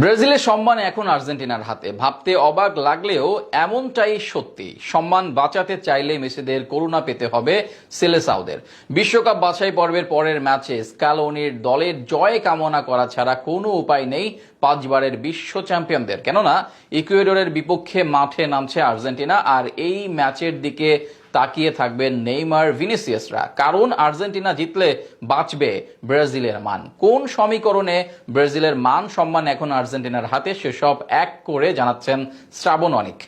ব্রাজিলের সম্মান এখন আর্জেন্টিনার হাতে। ভাবতে অবাক লাগলেও এমনটাই সত্যি। সম্মান বাঁচাতে চাইলে মেসিদের করুণা পেতে হবে সেলেসাউদের। বিশ্বকাপ বাছাই পর্বের পরের ম্যাচে স্কালোনির দলের জয় কামনা করা ছাড়া কোনো উপায় নেই পাঁচবারের বিশ্ব চ্যাম্পিয়নদের। কেননা, ইকুয়েডরের বিপক্ষে মাঠে নামছে আর্জেন্টিনা আর এই ম্যাচের দিকে তাকিয়ে থাকবেন নেইমার ভিনিসিয়াসরা। কারণ আর্জেন্টিনা জিতলে বাঁচবে ব্রাজিলের মান। কোন সমীকরণে ব্রাজিলের মান সম্মান এখন আর্জেন্টিনার হাতে, সেসব এক করে জানাচ্ছেন শ্রাবণ অনিক।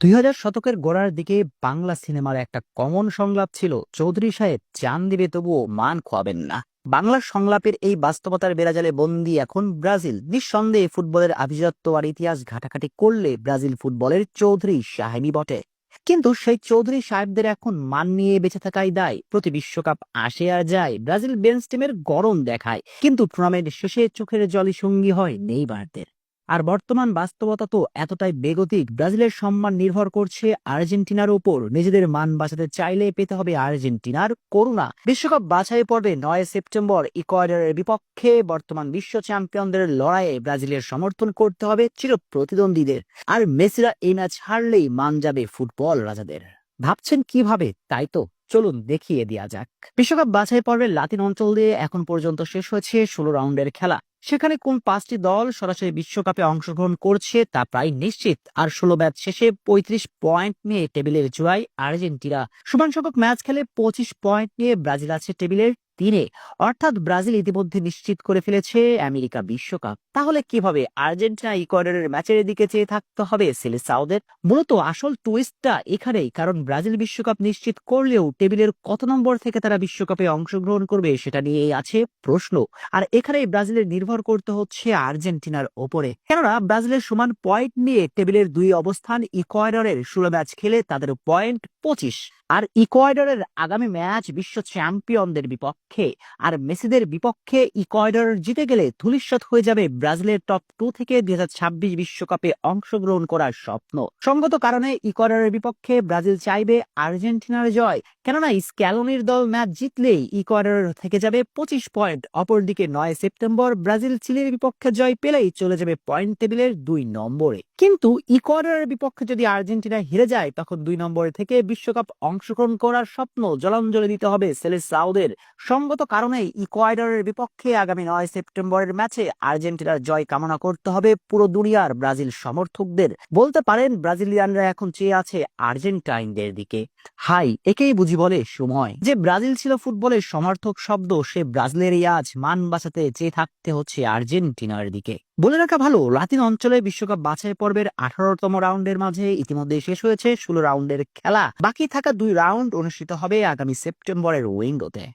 দুই হাজার শতকের গোড়ার দিকে বাংলা সিনেমার একটা কমন সংলাপ ছিল, চৌধুরী সাহেব চান দিবে তবুও মান খোয়াবেন না। বাংলার সংলাপের এই বাস্তবতার বেড়াজালে বন্দি এখন ব্রাজিল। নিঃসন্দেহে ফুটবলের আভিজাত্য আর ইতিহাস ঘাটাঘাটি করলে ব্রাজিল ফুটবলের চৌধুরী সাহেবই বটে। কিন্তু সেই চৌধুরী সাহেবদের এখন মান নিয়ে বেঁচে থাকাই দায়। প্রতি বিশ্বকাপ আসে আর যায়, ব্রাজিল বেঞ্চ টিমের গরম দেখায়। কিন্তু টুর্নামেন্ট শেষে চোখের জলই সঙ্গী হয় নেইমারদের। আর বর্তমান বাস্তবতা তো এতটাই বেগতিক। ব্রাজিলের সম্মান নির্ভর করছে আর্জেন্টিনার উপর নিজেদের মান বাঁচাতে চাইলে পেতে হবে আর্জেন্টিনার করুণা। বিশ্বকাপ বাছাই পর্বে নয় সেপ্টেম্বর ইকুয়েডরের বিপক্ষে বর্তমান বিশ্ব চ্যাম্পিয়নদের লড়াইয়ে ব্রাজিলের সমর্থন করতে হবে চির প্রতিদ্বন্দ্বীদের আর মেসিরা এই ম্যাচ হারলেই মান যাবে ফুটবল রাজাদের। ভাবছেন কীভাবে? তাই তো। চলুন দেখিয়ে দেওয়া যাক। বিশ্বকাপ বাছাই পর্বের লাতিন অঞ্চল দিয়ে এখন পর্যন্ত শেষ হয়েছে ষোলো রাউন্ডের খেলা। সেখানে কোন পাঁচটি দল সরাসরি বিশ্বকাপে অংশগ্রহণ করছে তা প্রায় নিশ্চিত। আর ষোলো ম্যাচ শেষে পঁয়ত্রিশ পয়েন্ট নিয়ে টেবিলের জুয়ায় আর্জেন্টিনা। সমান সংখ্যক ম্যাচ খেলে পঁচিশ পয়েন্ট নিয়ে ব্রাজিল আছে টেবিলের তিনে অর্থাৎ ব্রাজিল ইতিমধ্যে নিশ্চিত করে ফেলেছে আমেরিকা বিশ্বকাপ। তাহলে কীভাবে আর্জেন্টিনা ইকুয়েডরের ম্যাচের দিকে চেয়ে থাকতে হবে সিলেসাউদের মূলত আসল টুইস্টটা এখানেই, কারণ ব্রাজিল বিশ্বকাপ নিশ্চিত করলেও টেবিলের কত নম্বর থেকে তারা বিশ্বকাপে অংশগ্রহণ করবে সেটা নিয়েই আছে প্রশ্ন। আর এখানেই ব্রাজিলের নির্ভর করতে হচ্ছে আর্জেন্টিনার ওপরে। কেননা, ব্রাজিলের সমান পয়েন্ট নিয়ে টেবিলের দুই অবস্থান ইকুয়েডরের ষোলো ম্যাচ খেলে তাদের পয়েন্ট পঁচিশ। আর ইকুয়েডরের আগামী ম্যাচ বিশ্ব চ্যাম্পিয়নদের বিপক্ষে, আর মেসিদের বিপক্ষে ইকুয়েডর জিতে গেলে ধুলিস্বৎ হয়ে যাবে ব্রাজিলের টপ টু থেকে দুই বিশ্বকাপে অংশগ্রহণ করার স্বপ্ন। সঙ্গত কারণে ইকুয়েডরের বিপক্ষে ব্রাজিল চাইবে আর্জেন্টিনার জয়। কেননা স্ক্যালোনির দল ম্যাচ জিতলেই ইকুয়েডর থেকে যাবে পঁচিশ পয়েন্ট অপরদিকে নয় সেপ্টেম্বর ব্রাজিল চিলির বিপক্ষে জয় পেলেই চলে যাবে পয়েন্ট টেবিলের দুই নম্বরে। কিন্তু ইকুয়েডরের বিপক্ষে যদি আর্জেন্টিনা হেরে যায়, তখন দুই নম্বরে থেকে বিশ্বকাপ অংশগ্রহণ করার স্বপ্ন জলাঞ্জলি দিতে হবে সেলেসাউদের সঙ্গত কারণে ইকুয়েডরের বিপক্ষে আগামী নয় সেপ্টেম্বরের ম্যাচে আর্জেন্টিনার জয় কামনা করতে হবে পুরো দুনিয়ার ব্রাজিল সমর্থকদের। বলতে পারেন ব্রাজিলিয়ানরা এখন চেয়ে আছে আর্জেন্টাইনদের দিকে। হাই, একেই বুঝি বলে সময়। যে ব্রাজিল ছিল ফুটবলের সমর্থক শব্দ, সে ব্রাজিলের আজ মান বাঁচাতে চেয়ে থাকতে হচ্ছে আর্জেন্টিনার দিকে। বলে রাখা ভালো, লাতিন অঞ্চলে বিশ্বকাপ বাছাই পর্বের আঠারোতম রাউন্ডের মাঝে ইতিমধ্যে শেষ হয়েছে ষোলো রাউন্ডের খেলা। বাকি থাকা দুই রাউন্ড অনুষ্ঠিত হবে আগামী সেপ্টেম্বরের উইঙ্গোতে।